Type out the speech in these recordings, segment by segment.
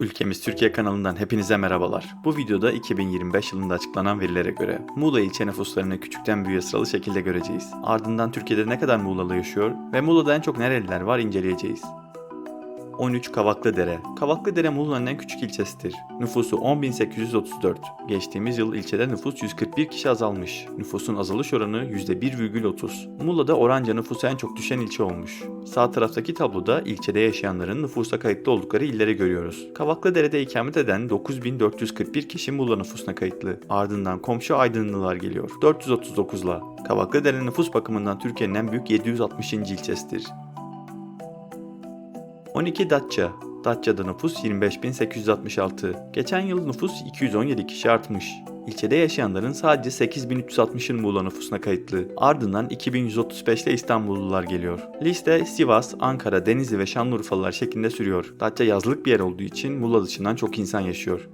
Ülkemiz Türkiye kanalından hepinize merhabalar. Bu videoda 2025 yılında açıklanan verilere göre Muğla ilçe nüfuslarını küçükten büyüğe sıralı şekilde göreceğiz. Ardından Türkiye'de ne kadar Muğlalı yaşıyor ve Muğla'da en çok nereliler var inceleyeceğiz. 13 Kavaklıdere. Kavaklıdere Muğla'nın en küçük ilçesidir. Nüfusu 10.834. Geçtiğimiz yıl ilçede nüfus 141 kişi azalmış. Nüfusun azalış oranı %1,30. Muğla'da oranca nüfusu en çok düşen ilçe olmuş. Sağ taraftaki tabloda ilçede yaşayanların nüfusa kayıtlı oldukları illeri görüyoruz. Kavaklıdere'de ikamet eden 9441 kişi Muğla nüfusuna kayıtlı. Ardından komşu Aydınlılar geliyor. 439'la. Kavaklıdere nüfus bakımından Türkiye'nin en büyük 760. ilçesidir. 12 Datça. Datça'da nüfus 25.866. Geçen yıl nüfus 217 kişi artmış. İlçede yaşayanların sadece 8.360'ın Muğla nüfusuna kayıtlı. Ardından 2135 ile İstanbullular geliyor. Liste Sivas, Ankara, Denizli ve Şanlıurfalılar şeklinde sürüyor. Datça yazlık bir yer olduğu için Muğla dışından çok insan yaşıyor.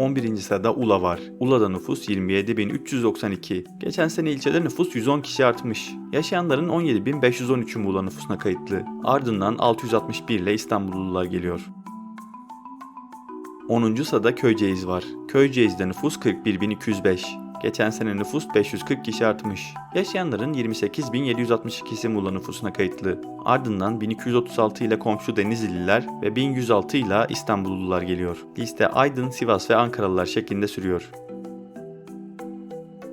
11. sırada Ula var. Ula'da nüfus 27.392. Geçen sene ilçede nüfus 110 kişi artmış. Yaşayanların 17.513'ü Muğla nüfusuna kayıtlı. Ardından 661 ile İstanbullular geliyor. 10. sırada Köyceğiz var. Köyceğiz'de nüfus 41.205. Geçen sene nüfus 540 kişi artmış. Yaşayanların 28.762'si Muğla nüfusuna kayıtlı. Ardından 1236 ile komşu Denizliler ve 1106 ile İstanbullular geliyor. Liste Aydın, Sivas ve Ankaralılar şeklinde sürüyor.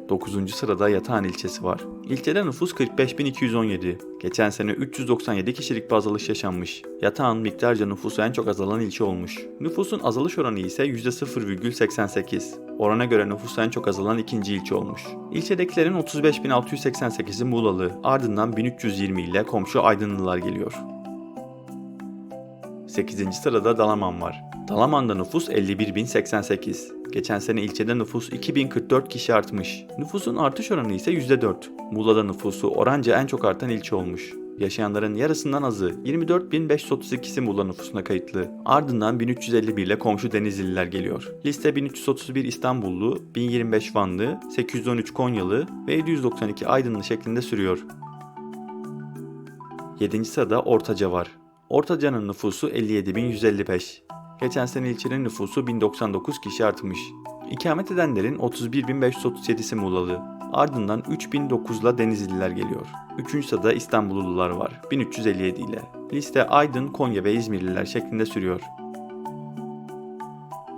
9. sırada Yatağan ilçesi var. İlçede nüfus 45.217. Geçen sene 397 kişilik bir azalış yaşanmış. Yatağan miktarca nüfusu en çok azalan ilçe olmuş. Nüfusun azalış oranı ise %0,88. Orana göre nüfusu en çok azalan ikinci ilçe olmuş. İlçedekilerin 35.688'i Muğlalı, ardından 1320 ile komşu Aydınlılar geliyor. 8. sırada Dalaman var. Dalaman'da nüfus 51.088. Geçen sene ilçede nüfus 2044 kişi artmış. Nüfusun artış oranı ise %4. Muğla'da nüfusu oranca en çok artan ilçe olmuş. Yaşayanların yarısından azı 24.532'si Muğla nüfusuna kayıtlı. Ardından 1351 ile komşu Denizliler geliyor. Liste 1331 İstanbullu, 1025 Vanlı, 813 Konyalı ve 792 Aydınlı şeklinde sürüyor. 7. sırada Ortaca var. Ortaca'nın nüfusu 57.155. Geçen sene ilçenin nüfusu 1099 kişi artmış. İkamet edenlerin 31.537'si Muğlalı. Ardından 3009'la Denizliler geliyor. 3. sırada İstanbullular var 1357 ile. Liste Aydın, Konya ve İzmirliler şeklinde sürüyor.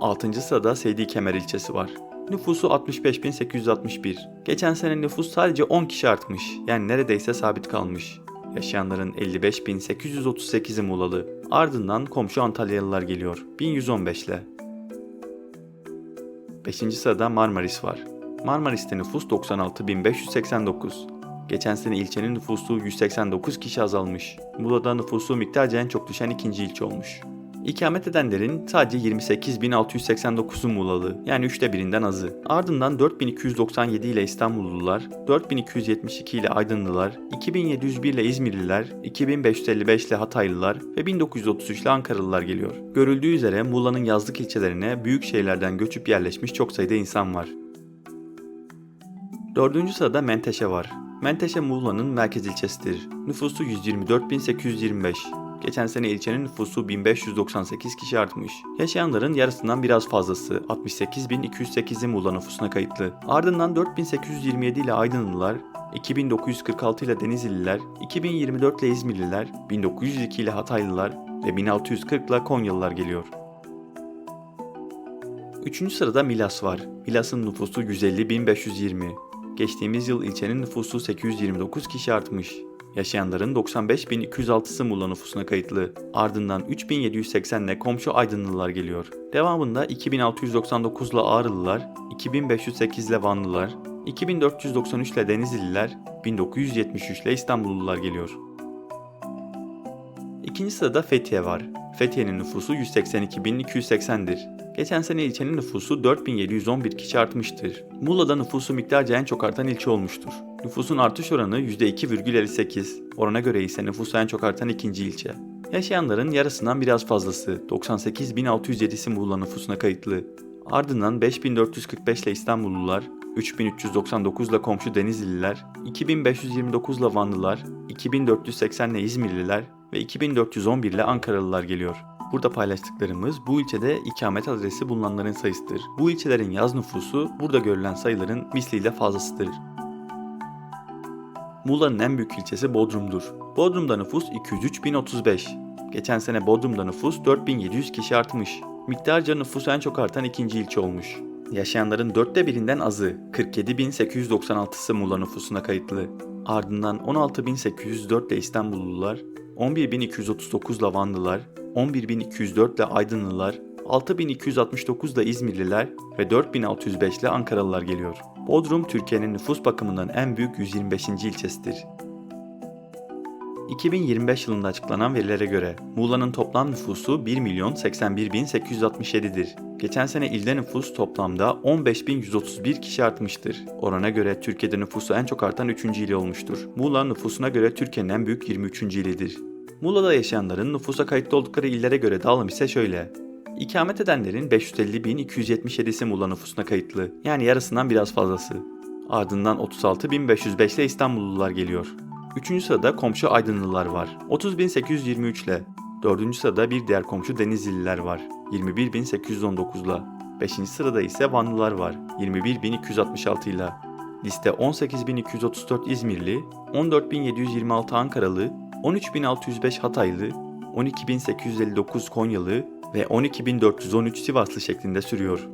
6. sırada Seydi Kemer ilçesi var. Nüfusu 65.861. Geçen sene nüfus sadece 10 kişi artmış. Yani neredeyse sabit kalmış. Yaşayanların 55.838'i Muğlalı. Ardından komşu Antalyalılar geliyor. 1115 ile. 5. sırada Marmaris var. Marmaris'te nüfus 96.589. Geçen sene ilçenin nüfusu 189 kişi azalmış. Muğla'da nüfusu miktarca en çok düşen ikinci ilçe olmuş. İkamet edenlerin sadece 28.689'u Muğlalı yani üçte birinden azı. Ardından 4297 ile İstanbullular, 4272 ile Aydınlılar, 2701 ile İzmirliler, 2555 ile Hataylılar ve 1933 ile Ankaralılar geliyor. Görüldüğü üzere Muğla'nın yazlık ilçelerine büyük şehirlerden göçüp yerleşmiş çok sayıda insan var. Dördüncü sırada Menteşe var. Menteşe Muğla'nın merkez ilçesidir. Nüfusu 124.825. Geçen sene ilçenin nüfusu 1598 kişi artmış. Yaşayanların yarısından biraz fazlası 68.208'i Muğla nüfusuna kayıtlı. Ardından 4827 ile Aydınlılar, 2946 ile Denizliler, 2024 ile İzmirliler, 1902 ile Hataylılar ve 1640 ile Konyalılar geliyor. Üçüncü sırada Milas var. Milas'ın nüfusu 150.520. Geçtiğimiz yıl ilçenin nüfusu 829 kişi artmış. Yaşayanların 95.206'sı Muğla nüfusuna kayıtlı. Ardından 3780 ile komşu Aydınlılar geliyor. Devamında 2699 ile Ağrılılar, 2508 ile Vanlılar, 2493 ile Denizliler, 1973 ile İstanbullular geliyor. İkinci sırada Fethiye var. Fethiye'nin nüfusu 182.280'dir. Geçen sene ilçenin nüfusu 4711 kişi artmıştır. Muğla'da nüfusu miktarca en çok artan ilçe olmuştur. Nüfusun artış oranı %2,58. Orana göre ise nüfusu en çok artan ikinci ilçe. Yaşayanların yarısından biraz fazlası 98.607'si Muğla nüfusuna kayıtlı. Ardından 5445 ile İstanbullular, 3399 ile komşu Denizliler, 2529 ile Vanlılar, 2480 ile İzmirliler ve 2411 ile Ankaralılar geliyor. Burada paylaştıklarımız bu ilçede ikamet adresi bulunanların sayısıdır. Bu ilçelerin yaz nüfusu burada görülen sayıların misliyle fazlasıdır. Muğla'nın en büyük ilçesi Bodrum'dur. Bodrum'da nüfus 203.035. Geçen sene Bodrum'da nüfus 4700 kişi artmış. Miktarca nüfusu en çok artan ikinci ilçe olmuş. Yaşayanların dörtte birinden azı 47.896'sı Muğla nüfusuna kayıtlı. Ardından 16.804 ile İstanbullular, 11.239 ile Vanlılar, 11.204 ile Aydınlılar, 6.269 ile İzmirliler ve 4.605 ile Ankaralılar geliyor. Bodrum, Türkiye'nin nüfus bakımından en büyük 125. ilçesidir. 2025 yılında açıklanan verilere göre Muğla'nın toplam nüfusu 1 milyon 81.867'dir. Geçen sene ilde nüfus toplamda 15.131 kişi artmıştır. Orana göre Türkiye'de nüfusu en çok artan 3. ili olmuştur. Muğla nüfusuna göre Türkiye'nin en büyük 23. ilidir. Muğla'da yaşayanların nüfusa kayıtlı oldukları illere göre dağılım ise şöyle. İkamet edenlerin 550.277'si Muğla nüfusuna kayıtlı. Yani yarısından biraz fazlası. Ardından 36.505 ile İstanbullular geliyor. Üçüncü sırada komşu Aydınlılar var. 30.823 ile. Dördüncü sırada bir diğer komşu Denizliler var. 21.819 ile. Beşinci sırada ise Vanlılar var. 21.266 ile. Liste 18.234 İzmirli, 14.726 Ankaralı, 13.605 Hataylı, 12.859 Konyalı ve 12.413 Sivaslı şeklinde sürüyor.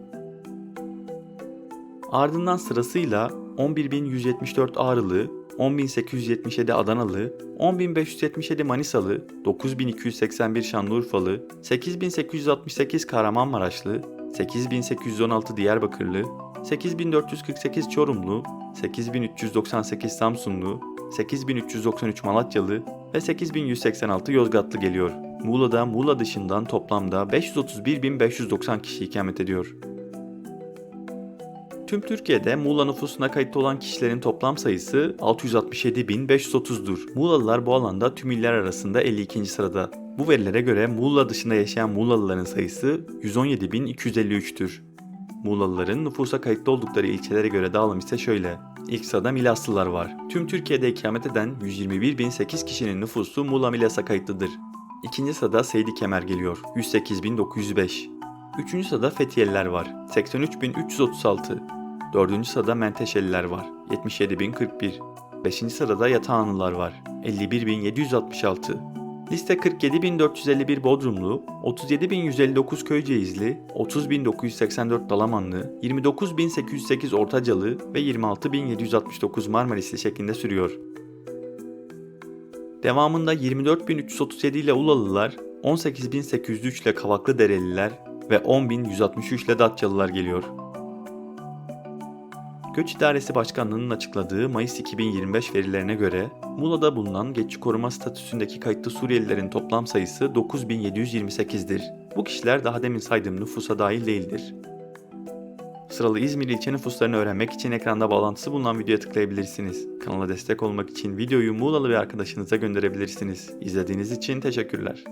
Ardından sırasıyla 11.174 Ağrılı, 10.877 Adanalı, 10.577 Manisalı, 9.281 Şanlıurfalı, 8.868 Kahramanmaraşlı, 8.816 Diyarbakırlı, 8.448 Çorumlu, 8.398 Samsunlu, 8.393 Malatyalı ve 8.186 Yozgatlı geliyor. Muğla'da Muğla dışından toplamda 531.590 kişi ikamet ediyor. Tüm Türkiye'de Muğla nüfusuna kayıtlı olan kişilerin toplam sayısı 667.530'dur. Muğlalılar bu alanda tüm iller arasında 52. sırada. Bu verilere göre Muğla dışında yaşayan Muğlalıların sayısı 117.253'tür. Muğlalıların nüfusa kayıtlı oldukları ilçelere göre dağılım ise şöyle. İlk sırada Milaslılar var. Tüm Türkiye'de ikamet eden 121.008 kişinin nüfusu Muğla Milas'a kayıtlıdır. İkinci sırada Seydi Kemer geliyor. 108.905. Üçüncü sırada Fethiyeliler var. 83.336. Dördüncü sırada Menteşeliler var. 77.041. Beşinci sırada Yatağanlılar var. 51.766. Liste 47.451 Bodrumlu, 37.159 Köyceğizli, 30.984 Dalamanlı, 29.808 Ortacalı ve 26.769 Marmarisli şeklinde sürüyor. Devamında 24.337 ile Ulalılar, 18.803 ile Kavaklı Dereliler ve 10.163 ile Datçalılar geliyor. Göç İdaresi Başkanlığı'nın açıkladığı Mayıs 2025 verilerine göre Muğla'da bulunan geçici koruma statüsündeki kayıtlı Suriyelilerin toplam sayısı 9728'dir. Bu kişiler daha demin saydığım nüfusa dahil değildir. Sıralı İzmir ilçe nüfuslarını öğrenmek için ekranda bağlantısı bulunan videoya tıklayabilirsiniz. Kanala destek olmak için videoyu Muğlalı bir arkadaşınıza gönderebilirsiniz. İzlediğiniz için teşekkürler.